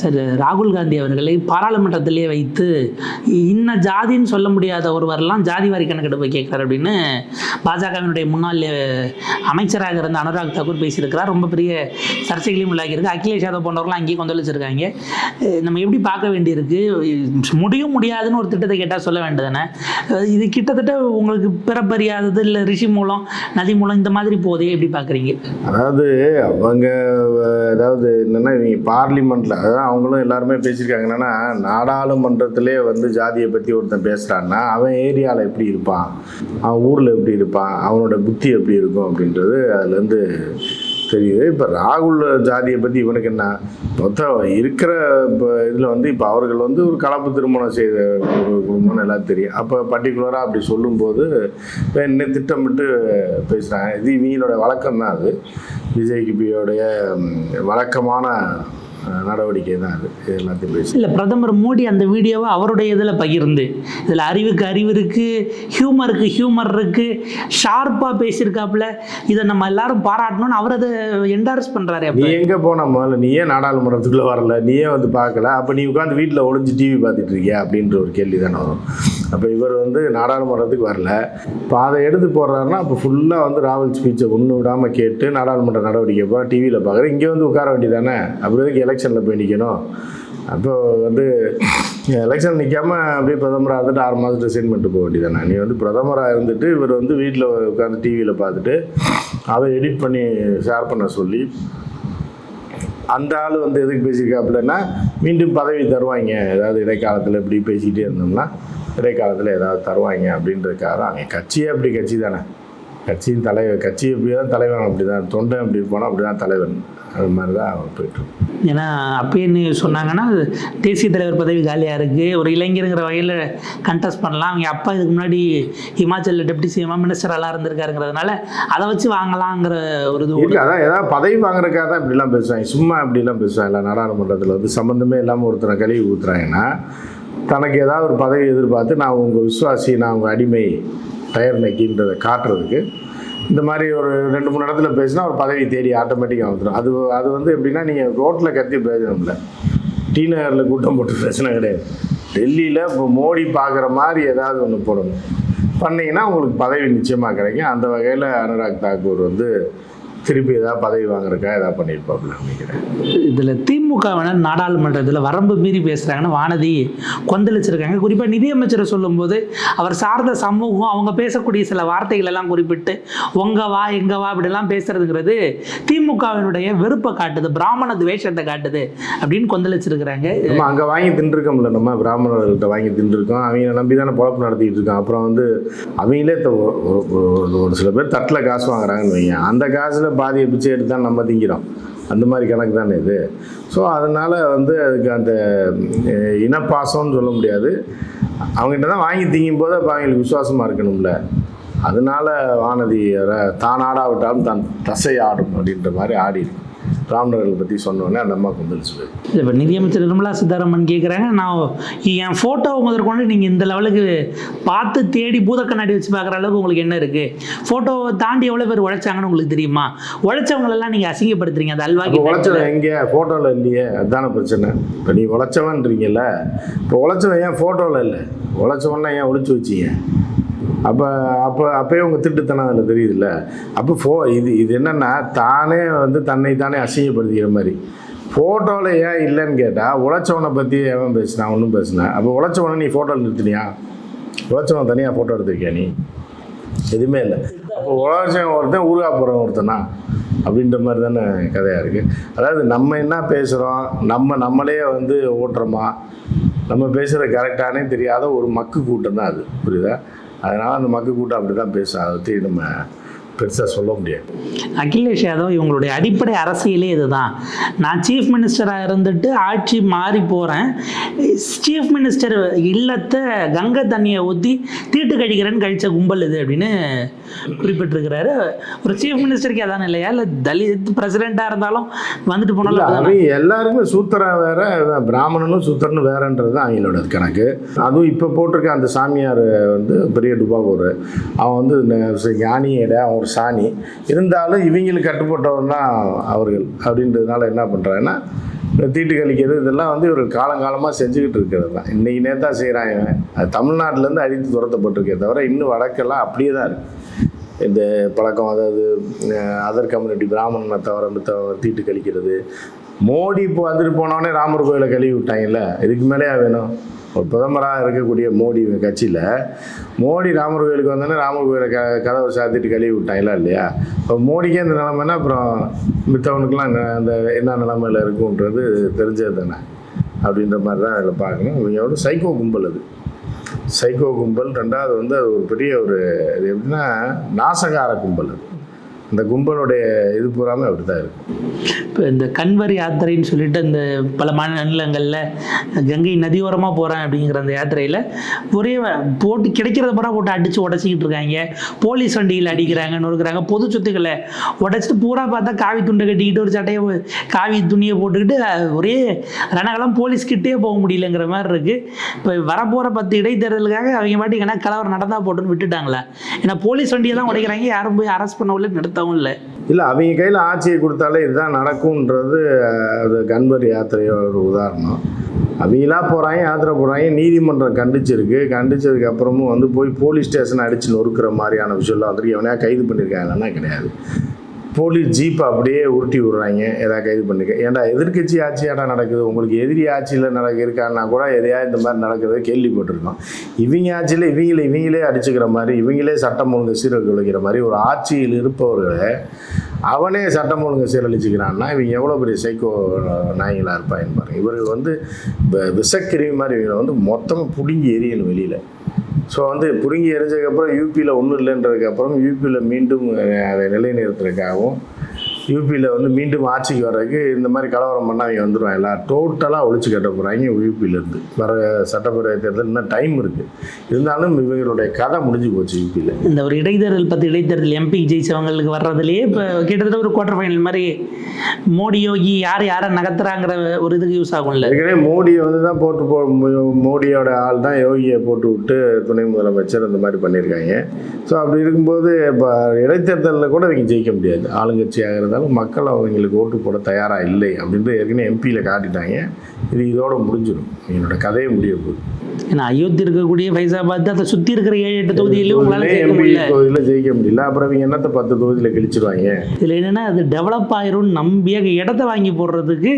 Sir ராகுல் காந்தி அவர்களை பாராளுமன்றத்திலே வைத்து இன்ன ஜாதின்னு சொல்ல முடியாத ஒருவரெல்லாம் ஜாதி வாரி கணக்கெடுப்பு கேட்கிறார் அப்படின்னு பாஜகவினுடைய முன்னாள் அமைச்சராக இருந்த அனுராக் தாக்கூர் பேசியிருக்கிறார். ரொம்ப பெரிய சர்ச்சைகளையும் உள்ளாகியிருக்கு அகிலேஷ் யாதவ் போன்றவர்களாம் அங்கேயே கொந்தளிச்சிருக்காங்க. நம்ம எப்படி பார்க்க வேண்டியிருக்கு? முடியும் முடியாதுன்னு ஒரு திட்டத்தை கேட்டால் சொல்ல வேண்டியதானே இது கிட்டத்தட்ட உங்களுக்கு பிறப்பறியாதது இல்லை ரிஷி மூலம் நதி மூலம் இந்த மாதிரி போதே எப்படி பார்க்குறீங்க? அதாவது அவங்க அதாவது என்னென்னா இவங்க பார்லிமெண்ட்டில் அதுதான் அவங்களும் எல்லாருமே பேசியிருக்காங்க. என்னென்னா நாடாளுமன்றத்திலே வந்து ஜாதியை பற்றி ஒருத்தன் பேசுகிறான்னா அவன் ஏரியாவில் எப்படி இருப்பான்? அவன் ஊரில் எப்படி இருப்பான்? அவனோட புத்தி எப்படி இருக்கும் அப்படின்றது அதுலேருந்து தெரியுது. இப்போ ராகுல் ஜாதியை பற்றி இவனுக்கு என்ன? மொத்தம் இருக்கிற இப்போ இதில் வந்து இப்போ அவர்கள் வந்து ஒரு கலப்பு திருமணம் செய்த ஒரு குடும்பம்னு எல்லாம் தெரியும். அப்போ பர்டிகுலராக அப்படி சொல்லும்போது என்ன திட்டமிட்டு பேசுகிறாங்க இது இவங்களோட வழக்கம் தான் அது பிஜேபியோடைய வழக்கமான நடவடிக்கை தான் அது. இது எல்லாத்தையும் பேசி. இல்லை பிரதமர் மோடி அந்த வீடியோவை அவருடைய இதில் பகிர்ந்து இதில் அறிவுக்கு அறிவு இருக்குது ஹியூமருக்கு ஹியூமர் இருக்குது ஷார்ப்பாக பேசியிருக்காப்புல இதை நம்ம எல்லாரும் பாராட்டணும்னு அவர் அதை என்டார்ஸ் பண்ணுறாரு நீ எங்கே போன முதல்ல? நீ ஏன் நாடாளுமன்றத்துக்குள்ளே வரல? நீயே வந்து பார்க்கல? அப்போ நீ உட்காந்து வீட்டில் ஒளிஞ்சு டிவி பார்த்துட்டு இருக்கியா? அப்படின்ற ஒரு கேள்வி தானே வரும். அப்போ இவர் வந்து நாடாளுமன்றத்துக்கு வரல. இப்போ அதை எடுத்து போடுறாருன்னா அப்போ ஃபுல்லாக வந்து ராகுல் ஸ்பீச்சை ஒன்று விடாமல் கேட்டு நாடாளுமன்ற நடவடிக்கை போகிற டிவியில் பார்க்குறேன் இங்கே வந்து உட்கார வேண்டியதானே அப்புறம் எதுக்கு எலெக்ஷனில் போய் நிற்கணும் அப்போ வந்து எலெக்ஷன் நிற்காம அப்படியே பிரதமராக இருந்துட்டு ஆறு மாதத்துக்கு ரிசைன் பண்ணிட்டு போக வேண்டியதானே நீ வந்து பிரதமராக இருந்துட்டு இவர் வந்து வீட்டில் உட்காந்து டிவியில் பார்த்துட்டு அதை எடிட் பண்ணி ஷேர் பண்ண சொல்லி அந்த ஆள் வந்து எதுக்கு பேசியிருக்காப்புலன்னா மீண்டும் பதவி தருவாங்க. ஏதாவது இடைக்காலத்தில் இப்படி பேசிக்கிட்டே இருந்தோம்னா இடைக்காலத்தில் ஏதாவது தருவாங்க அப்படின்றதுக்காக தான் அவங்க கட்சியே அப்படி கட்சி தானே கட்சியின் தலைவர் கட்சி எப்படி தான் தலைவன் அப்படி தான் தொண்டன் அப்படி போனால் அப்படி தான் தலைவன். அது மாதிரி தான் போயிட்டுருக்கு ஏன்னா அப்பயே சொன்னாங்கன்னா தேசிய தலைவர் பதவி காலியாக இருக்குது ஒரு இளைஞருங்கிற வகையில் கண்டெஸ்ட் பண்ணலாம். அவங்க அப்பா இதுக்கு முன்னாடி ஹிமாச்சலில் டெப்டி சிஎம்மாக மினிஸ்டரெல்லாம் இருந்திருக்காருங்கிறதுனால அதை வச்சு வாங்கலாங்கிற ஒரு இது இல்லை அதான் ஏதாவது பதவி வாங்குறதுக்காக தான் இப்படிலாம் பேசுவாங்க. சும்மா இப்படிலாம் பேசுவாங்க. நாடாளுமன்றத்தில் வந்து சம்மந்தமே இல்லாமல் ஒருத்தனை கழுவி ஊற்றுறாங்கன்னா தனக்கு ஏதாவது ஒரு பதவி எதிர்பார்த்து நான் உங்கள் விசுவாசி நான் உங்கள் அடிமை டயர் நக்கின்றதை காட்டுறதுக்கு. இந்த மாதிரி ஒரு ரெண்டு மூணு இடத்துல பேசினா ஒரு பதவி தேடி ஆட்டோமேட்டிக்காக வந்துடும் அது அது வந்து எப்படின்னா நீங்கள் ரோட்டில் கத்தி பேசணும்ல. டி நகரில் கூட்டம் போட்டு பிரச்சனை கிடையாது. டெல்லியில் இப்போ மோடி பார்க்குற மாதிரி ஏதாவது ஒன்று போடணும். பண்ணிங்கன்னா உங்களுக்கு பதவி நிச்சயமாக கிடைக்கும். அந்த வகையில் அனுராக் தாக்கூர் வந்து திருப்பி ஏதாவது பதவி வாங்குறக்கா ஏதாவது பண்ணியிருப்பாப்புல நினைக்கிறேன். இதில் திமுகவினர் நாடாளுமன்றத்தில் வரம்பு மீறி பேசுகிறாங்கன்னு வானதி கொந்தளிச்சிருக்காங்க. குறிப்பாக நிதியமைச்சரை சொல்லும்போது அவர் சார்ந்த சமூகம் அவங்க பேசக்கூடிய சில வார்த்தைகள் எல்லாம் குறிப்பிட்டு உங்க வா எங்க வா இப்படிலாம் பேசுறதுங்கிறது திமுகவினுடைய வெறுப்பை காட்டுது பிராமண துவேஷத்தை காட்டுது அப்படின்னு கொந்தளிச்சிருக்கிறாங்க. நம்ம அங்கே வாங்கி தின்றுருக்கோம்ல நம்ம பிராமணர்கள்ட்ட வாங்கி தின்றுருக்கோம். அவங்க நம்பி தானே பொழப்பு நடத்திட்டு இருக்கோம். அப்புறம் வந்து அவங்களே ஒரு சில பேர் தட்டில் காசு வாங்குறாங்கன்னு வைங்க. அந்த காசில் பாதியை பிச்சை எடுத்து தான் நம்ம திங்கிறோம். அந்த மாதிரி கணக்கு தானே இது. ஸோ அதனால் வந்து அதுக்கு அந்த இனப்பாசம்னு சொல்ல முடியாது. அவங்ககிட்ட தான் வாங்கி திங்கும் போது அப்போ அவங்களுக்கு விசுவாசமாக இருக்கணும்ல. அதனால வானதி தான் ஆடாவிட்டாலும் தான் தசை ஆடும் அப்படின்ற மாதிரி ஆடி இருக்கு. பிராமணர்கள் பற்றி சொன்னோடனே அந்த அம்மா கொந்தளிச்சு போயிருக்கு. இப்போ நிதியமைச்சர் நிர்மலா சீதாராமன் கேட்குறாங்க நான் என் ஃபோட்டோவை முதற்கொண்டு நீங்கள் இந்த லெவலுக்கு பார்த்து தேடி பூத கண்ணாடி வச்சு பார்க்குற அளவுக்கு உங்களுக்கு என்ன இருக்குது ஃபோட்டோவை தாண்டி எவ்வளோ பேர் உழைச்சாங்கன்னு உங்களுக்கு தெரியுமா? உழைச்சவங்களெல்லாம் நீங்கள் அசிங்கப்படுத்துறீங்க. அந்த அல்வா உழைச்சவன் எங்கே? ஃபோட்டோவில் இல்லையே. அதுதானே பிரச்சனை. இப்போ நீ உழைச்சவன்றீங்கல்ல. இப்போ உழைச்சவன் ஏன் ஃபோட்டோவில் இல்லை? உழைச்சவன்னா ஏன் ஒளிச்சு வச்சீங்க? அப்போ அப்போ அப்போயே உங்கள் திட்டுத்தனம் அதில் தெரியுதுல்ல? அப்போ ஃபோ இது இது என்னென்னா தானே வந்து தன்னை தானே அசிங்கப்படுத்திக்கிற மாதிரி. ஃபோட்டோவில் ஏன் இல்லைன்னு கேட்டால் உழைச்சவனை பற்றி எவன் பேசினா ஒன்றும் பேசினேன் அப்போ உழைச்சவனை நீ ஃபோட்டோவில் நிறுத்தினியா உழைச்சவன் தனியாக ஃபோட்டோ எடுத்திருக்கியா நீ? எதுவுமே இல்லை. அப்போ உழைச்சவன் ஒருத்தன் ஊருகா போகிறவன் ஒருத்தனா? அப்படின்ற மாதிரி தானே கதையாக இருக்குது அதாவது நம்ம என்ன பேசுகிறோம் நம்ம நம்மளே வந்து ஓட்டுறோமா? நம்ம பேசுகிற கரெக்டானே தெரியாத ஒரு மக்கு கூட்டம் தான் அது. புரியுதா? அதனால் அந்த மக்கள் கூட்டம் அப்படி தான் பேசும் அதை நம்ம பெருசாக சொல்ல முடியாது. அகிலேஷ் யாதவ் இவங்களுடைய அடிப்படை அரசியலே இதுதான். நான் சீஃப் மினிஸ்டராக இருந்துட்டு ஆட்சி மாறி போகிறேன் சீஃப் மினிஸ்டர் இல்லத்தை கங்கை தண்ணியை ஊற்றி தீட்டு கழிக்கிறேன்னு கழிச்ச கும்பல் இது அப்படின்னு குறிப்பிட்டிருக்கிறாரு. ஒரு சீஃப் மினிஸ்டருக்கு அதான இல்லையா? இல்லை தலித் பிரசிடெண்ட்டாக இருந்தாலும் வந்துட்டு போனாலும் எல்லாருமே சூத்திரன் வேற பிராமணனும் சூத்திரனும் வேறன்றது தான் அவங்களோட கணக்கு. அதுவும் இப்போ போட்டிருக்க அந்த சாமியார் வந்து பெரிய டுபாகூர் அவன் வந்து ஞானியிட அவன் ஒரு சாணி. இருந்தாலும் இவங்களுக்கு கட்டுப்பட்டவன் தான் அவர்கள். அப்படின்றதுனால என்ன பண்ணுறாங்கன்னா இந்த தீட்டு கழிக்கிறது இதெல்லாம் வந்து இவர்கள் காலங்காலமாக செஞ்சுக்கிட்டு இருக்கிறது தான் இன்றைக்கி நேத்தா செய்கிறான் இவன். அது தமிழ்நாட்டிலேருந்து அழித்து துரத்தப்பட்டிருக்கே தவிர இன்னும் வடக்கெல்லாம் அப்படியே தான் இருக்குது இந்த பழக்கம் அதாவது அதர் கம்யூனிட்டி பிராமணனை தவிர மித்த தீட்டு கழிக்கிறது. மோடி இப்போ வந்துட்டு போனோடனே ராமர் கோயிலை கழுவி விட்டாங்கல்ல. இதுக்கு மேலேயா வேணும்? ஒரு பிரதமராக இருக்கக்கூடிய மோடி கட்சியில் மோடி ராமர் கோயிலுக்கு வந்தோடனே ராமர் கோயிலை க கதவை சாத்திட்டு கழுவி விட்டாங்களா இல்லையா? இப்போ மோடிக்கே இந்த நிலைமைனா அப்புறம் மித்தவனுக்கெல்லாம் அந்த என்ன நிலைமையில் இருக்குன்றது தெரிஞ்சது தானே அப்படின்ற மாதிரி தான் அதில் பார்க்கணும். இவங்களோட சைக்கோ கும்பல் அது. சைக்கோ கும்பல் ரெண்டாவது வந்து அது ஒரு பெரிய ஒரு இது எப்படின்னா நாசகார கும்பல் அது. இந்த கும்பலுடைய இது பூராமே அப்படி தான் இருக்கும் இப்போ இந்த கன்வர் யாத்திரைன்னு சொல்லிட்டு இந்த பல மாநிலங்களில் கங்கை நதியோரமாக போகிறேன் அப்படிங்கிற அந்த யாத்திரையில் ஒரே போட்டு கிடைக்கிறத பூரா போட்டு அடித்து உடச்சிக்கிட்டு இருக்காங்க. போலீஸ் வண்டியில் அடிக்கிறாங்க இருக்கிறாங்க பொது சொத்துக்களை உடைச்சிட்டு பூரா பார்த்தா காவி துண்டை கட்டிக்கிட்டு ஒரு சட்டையை காவி துணியை போட்டுக்கிட்டு ஒரே ரணகலம் போலீஸ்கிட்டே போக முடியலங்கிற மாதிரி இருக்குது இப்போ வரப்போகிற பத்து இடைத்தேர்தலுக்காக அவங்க பாட்டி என்ன கலவரம் நடந்தால் போட்டுன்னு விட்டுட்டாங்களா? ஏன்னா போலீஸ் வண்டியை தான் உடைக்கிறாங்க யாரும் போய் அரெஸ்ட் பண்ணவில்லை நிறுத்தவும் இல்லை. இல்லை அவங்க கையில் ஆட்சியை கொடுத்தாலே இதுதான் நடக்கும்ன்றது அது கண்பர் யாத்திரையோட ஒரு உதாரணம். அவங்களா போகிறாங்க யாத்திரை போகிறாங்க நீதிமன்றம் கண்டிச்சிருக்கு. கண்டிச்சதுக்கப்புறமும் வந்து போய் போலீஸ் ஸ்டேஷன் அடித்து நொறுக்கிற மாதிரியான விஷயம்லாம் வந்துருக்கு எவனையா கைது பண்ணியிருக்காங்கன்னா கிடையாது. போலீஸ் ஜீப் அப்படியே உருட்டி விடுறாங்க. எதாவது கைது பண்ணிக்க ஏன்டா எதிர்க்கட்சி ஆட்சியாடா நடக்குது? உங்களுக்கு எதிரி ஆட்சியில் நடக்க இருக்கான்னா கூட எதையா இந்த மாதிரி நடக்கிறத கேள்விப்பட்டிருக்கோம். இவங்க ஆட்சியில் இவங்களே இவங்களே அடிச்சுக்கிற மாதிரி இவங்களே சட்டம் ஒழுங்கு சீரழிக்கிற மாதிரி ஒரு ஆட்சியில் இருப்பவர்களை அவனே சட்டம் ஒழுங்கு சீரழிச்சுக்கிறான்னா இவங்க எவ்வளோ பெரிய சைக்கோ நாய்களாக இருப்பாங்க பாருங்க. இவர்கள் வந்து வ- விஷக்கிருமி மாதிரி இவங்களை வந்து மொத்தமாக பிடுங்கி எரியணும் வெளியில். ஸோ வந்து பிடுங்கி எரிஞ்சதுக்கப்புறம் யூபியில் ஒன்றும் இல்லைன்றதுக்கப்புறம் யூபியில் மீண்டும் அதை நிலைநிறுத்துறதுக்காகவும் யூபியில் வந்து மீண்டும் ஆட்சிக்கு வர்றதுக்கு இந்த மாதிரி கலவரம் பண்ணால் அவங்க வந்துடுவாங்க எல்லாம் டோட்டலாக ஒழிச்சு கட்ட போகிறாங்க யூபியிலேருந்து வர சட்டப்பேரவை தேர்தல் இன்னும் டைம் இருக்குது இருந்தாலும் இவங்களுடைய கதை முடிஞ்சு போச்சு யூபியில் இந்த ஒரு இடைத்தேர்தல் பத்து இடைத்தேர்தல் எம்பி ஜெயிச்சவங்களுக்கு வர்றதுலேயே இப்போ கிட்டத்தட்ட ஒரு குவார்டர் ஃபைனல் மாதிரி மோடி யோகி யார் யாரை நகர்த்துறாங்கிற ஒரு இதுக்கு யூஸ் ஆகும்ல. ஏற்கனவே மோடியை வந்து தான் போட்டு போ மோடியோட ஆள் தான் யோகியை போட்டு விட்டு துணை முதலமைச்சர் இந்த மாதிரி பண்ணியிருக்காங்க. ஸோ அப்படி இருக்கும்போது இப்போ இடைத்தேர்தலில் கூட இவங்க ஜெயிக்க முடியாது. ஆளுங்கட்சியாக இருந்தாலும் மக்கள் அவங்களுக்கு ஓட்டு போட தயாராக இல்லை அப்படின்ட்டு ஏற்கனவே எம்பியில் காட்டிட்டாங்க. இது இதோடு முடிஞ்சிடும். என்னோட கதையை முடிய போகுது. ஏன்னா அயோத்தி இருக்கக்கூடிய ஃபைசாபாத் அதை சுற்றி இருக்கிற ஏழு எட்டு தொகுதியிலும் உங்களால் ஜெயிக்க முடியல. ஜெயிக்க முடியல. அப்புறம் இவங்க என்னத்தை பத்து தொகுதியில் கிழிச்சிருவாங்க? இதில் என்னென்னா அது டெவலப் ஆயிரும் நம்பிய இடத்த வாங்கி போடுறதுக்கு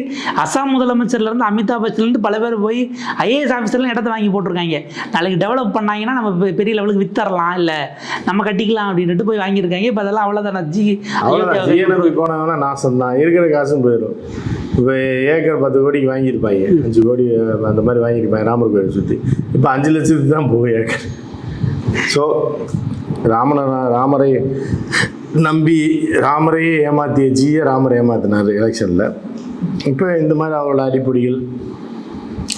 அசாம் முதலமைச்சர்லேருந்து அமிதாப் பச்சன்லேருந்து பல பேர் போய் ஐஏஎஸ் ஆஃபீஸர்லாம் இடத்த வாங்கி போட்டிருக்காங்க. நாளைக்கு டெவலப் பண்ணாங்கன்னா நம்ம பெரிய லெவலுக்கு வித்தரலாம் இல்லை நம்ம கட்டிக்கலாம் அப்படின்ட்டு போய் வாங்கியிருக்காங்க. இப்போ அதெல்லாம் அவ்வளோதான் ஜி அவ்வளோதான் நாசம் தான் இருக்கிற காசும் போயிடும். இப்போ ஏக்கர் பத்து கோடிக்கு வாங்கியிருப்பாங்க. அஞ்சு கோடி அந்த மாதிரி வாங்கியிருப்பாங்க ராமர் கோயில் சுற்றி இப்போ அஞ்சு லட்சத்துக்கு தான் போகும் ஏக்கர். ஸோ ராமன ராமரை நம்பி ராமரையே ஏமாத்திய ஜியை ராமரை ஏமாத்தினார் எலெக்ஷனில் இப்போ இந்த மாதிரி அவரோட அடிப்படைகள்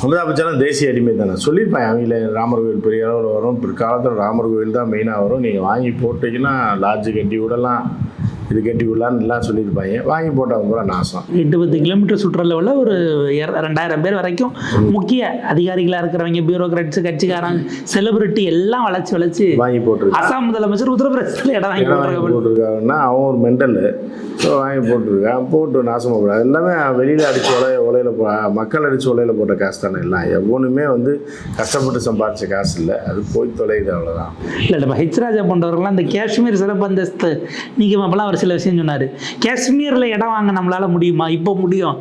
அமிதாப் பச்சனும் தேசிய அடிமை தானே. சொல்லியிருப்பேன் அவங்கள ராமர் கோவில் பெரிய அளவில் வரும். பிற்காலத்தில் ராமர் கோவில் தான் மெயினாக வரும். நீங்கள் வாங்கி போட்டீங்கன்னா லாட்ஜு கட்டி விடலாம் இது கட்டி விடலான்னு எல்லாம் சொல்லியிருப்பாங்க வாங்கி போட்டவங்க கூட நாசம். எட்டு பத்து கிலோமீட்டர் சுற்றளவில் ஒரு ரெண்டாயிரம் பேர் வரைக்கும் முக்கிய அதிகாரிகளாக இருக்கிறவங்க பியூரோக்ராட்ஸ் கட்சிக்காரங்க செலிபிரிட்டி எல்லாம் வளைச்சு வளைச்சு வாங்கி போட்டிருக்காங்க அசாம் முதலமைச்சர் உத்தரப்பிரதேசத்தில் இடம் வாங்கி போட்டிருக்காங்கன்னா அவன் ஒரு மெண்டலு. ஸோ வாங்கி போட்டிருக்கான். போட்டு நாசமாக போடாது எல்லாமே வெளியில் அடித்து உலைய உலையில் போ மக்கள் அடித்து உலையில் போட்ட காசு தானே எல்லாம். எவ்வளவுமே வந்து கஷ்டப்பட்டு சம்பாதிச்ச காசு இல்லை. அது போய் தொலையுது அவ்வளோதான் இல்லை நம்ம ஹெச் ராஜா போன்றவர்கள்லாம் இந்த காஷ்மீர் சிறப்பு அந்தஸ்து நீக்கம் அப்பெல்லாம் அவர் சில விஷயம் சொன்னார். காஷ்மீரில் இடம் வாங்க நம்மளால முடியுமா? இப்போ முடியும்.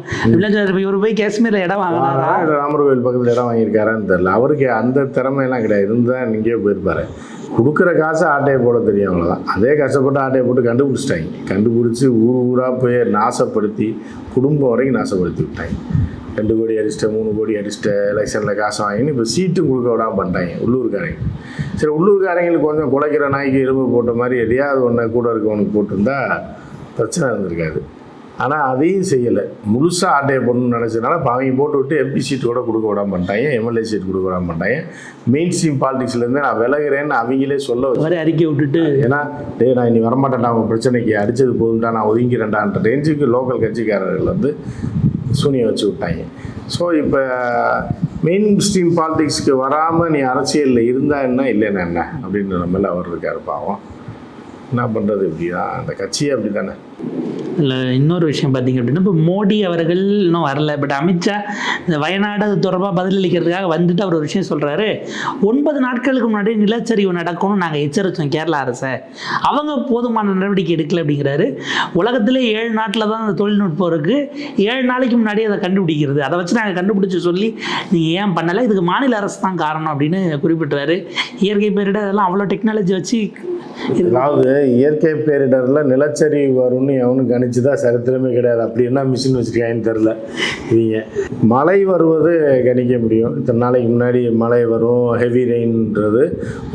இவர் போய் காஷ்மீரில் இடம் வாங்கினாரா? ராமர் கோயில் பக்கத்தில் இடம் வாங்கியிருக்காரான்னு தெரில அவருக்கு அந்த திறமையெல்லாம் கிடையாது. இருந்தால் எங்கேயோ போயிருப்பாரு. கொடுக்குற காசை ஆட்டையை போட தெரியும் அவ்வளோதான் அதே கஷ்டப்பட்டு ஆட்டையை போட்டு கண்டுபிடிச்சிட்டாங்க. கண்டுபிடிச்சி ஊர் ஊராக போய் நாசப்படுத்தி குடும்பம் வரைக்கும் நாசப்படுத்தி விட்டாங்க. ரெண்டு கோடி அடிச்சிட்ட மூணு கோடி அடிச்சிட்ட எலெக்ஷனில் காசு வாங்கின்னு இப்போ சீட்டும் கொடுக்க விடாம பண்ணிட்டாங்க உள்ளூர்காரங்க. சரி உள்ளூர்காரங்களுக்கு கொஞ்சம் குலைக்கிற நாய்க்கு எலும்பு போட்ட மாதிரி எதையாவது ஒன்று கூட இருக்கவனுக்கு போட்டிருந்தா பிரச்சனை இருந்திருக்காது. ஆனால் அதையும் செய்யலை. முழுசாக ஆட்டையை போடணும்னு நினச்சதுனால இப்போ அவங்க போட்டு விட்டு எம்பி சீட் கூட கொடுக்க விடாம பண்ணிட்டாங்க எம்எல்ஏ சீட் கொடுக்க விடாம பண்ணிட்டாங்க. மெயின் ஸ்ட்ரீம் பாலிடிக்ஸ்லேருந்து நான் விலகுறேன்னு அவங்களே சொல்ல வச்சு அறிக்கை விட்டுட்டு ஏன்னா டேய் நான் இனி வரமாட்டேன்டா அவன் பிரச்சனைக்கு அடித்தது போதும்டா நான் ஒதுங்கிறேன்டான்ற ரேஞ்சுக்கு லோக்கல் கட்சிக்காரர்கள் வந்து சூனியை வச்சு விட்டாங்க. ஸோ இப்போ மெயின் ஸ்ட்ரீம் பாலிடிக்ஸ்க்கு வராமல் நீ அரசியலில் இருந்தா என்ன இல்லைன்னா என்ன அப்படின்ற நம்மள அவர் இருக்கார் பாவம். என்ன பண்ணுறது இப்படி தான் அந்த கட்சியே அப்படி தானே இல்லை இன்னொரு விஷயம் பார்த்தீங்க அப்படின்னா இப்போ மோடி அவர்கள் இன்னும் வரல பட் அமித்ஷா இந்த வயநாடு தொடர்பாக பதிலளிக்கிறதுக்காக வந்துட்டு அவர் ஒரு விஷயம் சொல்கிறாரு ஒன்பது நாட்களுக்கு முன்னாடி நிலச்சரிவு நடக்கும்னு நாங்கள் எச்சரித்தோம் கேரளா அரசை. அவங்க போதுமான நடவடிக்கை எடுக்கல அப்படிங்கிறாரு. உலகத்திலே ஏழு நாட்டில் தான் அந்த தொழில்நுட்பம் இருக்குது ஏழு நாளைக்கு முன்னாடி அதை கண்டுபிடிக்கிறது. அதை வச்சு நாங்கள் கண்டுபிடிச்சி சொல்லி நீங்கள் ஏன் பண்ணலை? இதுக்கு மாநில அரசு தான் காரணம் அப்படின்னு குறிப்பிட்டுறாரு. இயற்கை பேரிட அதெல்லாம் அவ்வளோ டெக்னாலஜி வச்சு அதாவது இயற்கை பேரிடரில் நிலச்சரிவு வரும்னு எவனும் கணிச்சுதா சரித்திரமே கிடையாது. அப்படி என்ன மிஷின் வச்சுருக்காங்கன்னு தெரில இவங்க மழை வருவது கணிக்க முடியும். இத்தனை நாளைக்கு முன்னாடி மழை வரும். ஹெவி ரெயின்ன்றது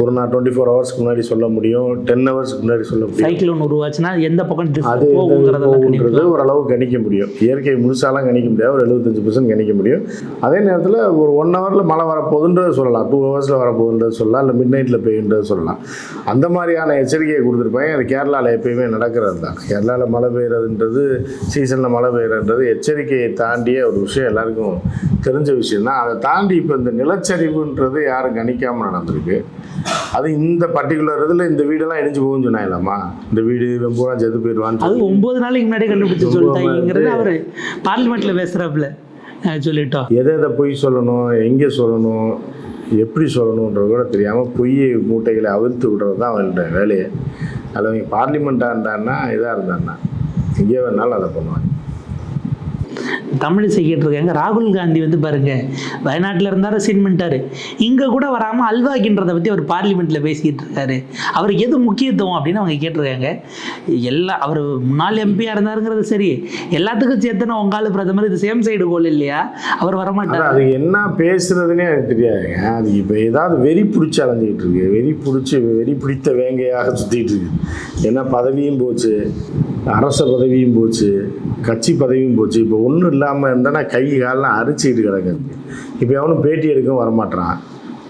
ஒரு நாள் டுவெண்ட்டி ஃபோர் ஹவர்ஸ்க்கு முன்னாடி சொல்ல முடியும். டென் ஹவர்ஸ்க்கு முன்னாடி சொல்ல முடியும். சைக்ளோன் உருவாச்சுன்னா எந்த பக்கம் அது கணிக்கலாம். ஓரளவு கணிக்க முடியும். இயற்கை முழுசாலாம் கணிக்க முடியாது. ஒரு எழுபத்தஞ்சு பர்சன்ட் கணிக்க முடியும். அதே நேரத்தில் ஒரு ஒன் ஹவரில் மழை வரப்போகுதுன்றது சொல்லலாம். டூ ஹவர்ஸில் வரப்போகுதுன்றது சொல்லலாம். இல்லை மிட் நைட்டில் பெய்யுன்றது சொல்லலாம். அந்த மாதிரியான எச்சரிக்கையை கொடுத்துருப்பாங்க அது கேரளாவில் எப்பயுமே நடக்கிறது தான். கேரளாவில் மழை பெய்யறதுன்றது சீசனில் மழை பெய்யறதுன்றது எச்சரிக்கையை தாண்டிய ஒரு விஷயம் எல்லாருக்கும் தெரிஞ்ச விஷயம் தான் அதை தாண்டி இப்போ இந்த நிலச்சரிவுன்றது யாரும் கணிக்காமல் நடந்திருக்கு. அது இந்த பர்டிகுலர் இதில் இந்த வீடெல்லாம் இடிஞ்சு போகும்னு சொன்னாங்களாம்மா இந்த வீடு பூரா செத்து போயிடுவான்னு அது ஒன்பது நாளைக்கு முன்னாடி கண்டுபிடிச்சு சொல்லிட்டாங்கிறது அவர் பார்லிமெண்ட்ல பேசுறாப்புல. அஹ் சொல்லிட்டோம். எதை எதை பொய் சொல்லணும் எங்கே சொல்லணும் எப்படி சொல்லணுன்றது கூட தெரியாமல் பொய் மூட்டைகளை அவிழ்த்து விடுறது தான் அவன்கிட்ட வேலையை. அது அவங்க பார்லிமெண்ட்டாக இருந்தான்னா இதாக இருந்தான்னா எங்கே வேணாலும் அதை பண்ணுவாங்க தமிழிசை இருக்காங்க. ராகுல் காந்தி வந்து பாருங்க வயநாட்டில் இருந்தாரு சீன் பண்ணிட்டாரு. இங்கே கூட வராமல் அல்வாக்கின்றதை பற்றி அவர் பார்லிமெண்ட்டில் பேசிக்கிட்டு இருக்காரு. அவருக்கு எது முக்கியத்துவம் அப்படின்னு அவங்க கேட்டிருக்காங்க. எல்லா அவர் முன்னாள் எம்பியாக இருந்தாருங்கிறது சரி. எல்லாத்துக்கும் சேர்த்துன உங்கால பிரதமர் இது சேம் சைடு கோல் இல்லையா? அவர் வரமாட்டார். அது என்ன பேசுறதுனே எனக்கு தெரியாதுங்க அது இப்போ ஏதாவது வெறி பிடிச்சி அலைஞ்சிக்கிட்டு இருக்கு. வெறி பிடிச்சி வெறி பிடித்த வேங்கையாக சுற்றிட்டு இருக்கு. ஏன்னா பதவியும் போச்சு. அரச பதவியும் போச்சு கட்சி பதவியும் போச்சு. இப்போ ஒன்றும் இல்லாமல் இருந்தேன்னா கை காலெலாம் அரிச்சிக்கிட்டு கிடக்குது. இப்போ எவனும் பேட்டி எடுக்கவும் வரமாட்டான்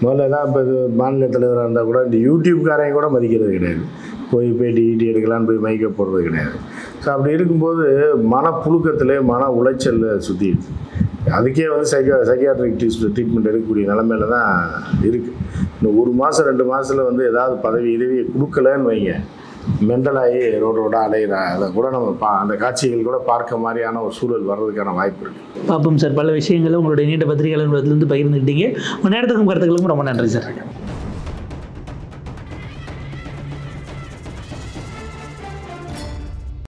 முதல்ல தான் இப்போ இது மாநில தலைவராக இருந்தால் கூட இந்த யூடியூப்காரையும் கூட மதிக்கிறது கிடையாது. போய் பேட்டி ஈட்டி எடுக்கலான்னு போய் மைக்க போடுறது கிடையாது. ஸோ அப்படி இருக்கும்போது மனப்புழுக்கத்திலே மன உளைச்சலில் சுற்றிட்டு அதுக்கே வந்து சைக்கோ சைக்கியாட்ரிக் ட்ரீட்மெண்ட் எடுக்கக்கூடிய நிலமையில தான் இருக்குது இன்னும் ஒரு மாதம் ரெண்டு மாதத்தில் வந்து ஏதாவது பதவி உதவியை கொடுக்கலன்னு வைங்க. மெண்டலாகி ரோடு ரோடாக அலையிற அதை கூட நம்ம பா அந்த காட்சிகள் கூட பார்க்க மாதிரியான ஒரு சூழல் வர்றதுக்கான வாய்ப்பு இருக்குது பார்ப்போம் சார். பல விஷயங்களை உங்களுடைய நீண்ட பத்திரிகைகளிலிருந்து பகிர்ந்துக்கிட்டீங்க உங்கள் நேரத்துக்கும் கருத்துக்களுக்கும் ரொம்ப நன்றி சார்.